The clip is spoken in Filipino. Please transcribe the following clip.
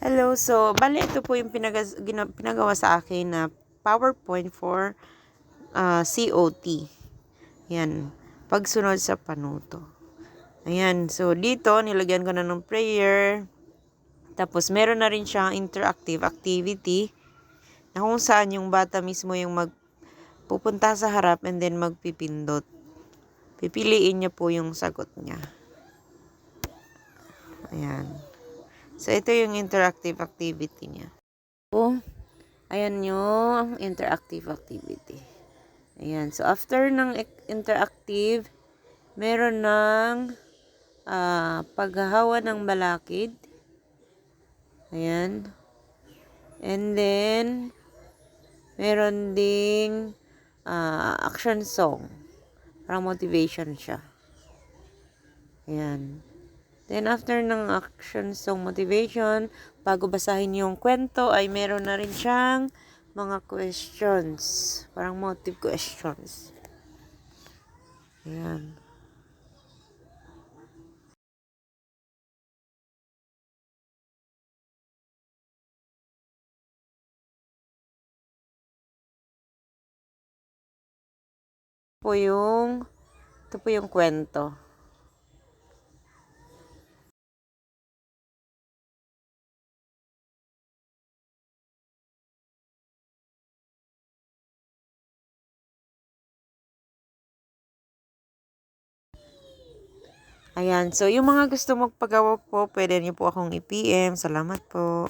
Hello, so bale ito po yung pinag pinagawa sa akin na PowerPoint for ah, COT. Yan, pagsunod sa panuto. Ayan, so dito nilagyan ko na ng prayer. Tapos meron na rin siyang interactive activity na kung saan yung bata mismo yung magpupunta sa harap and then magpipindot. Pipiliin niya po yung sagot niya. Ayan. So, ito yung interactive activity niya. Oh, ayan yung interactive activity. Ayan. So, after ng interactive, meron ng ah, paghahawa ng balakid. Ayan. And then, meron ding ah, action song. Parang motivation siya. Ayan. Then, after ng action song motivation, bago basahin yung kwento, ay meron na rin siyang mga questions. Parang motive questions. Ayan. po yung ito po yung kwento. Ayan. So, yung mga gusto magpagawa po, pwede niyo po akong i-PM. Salamat po.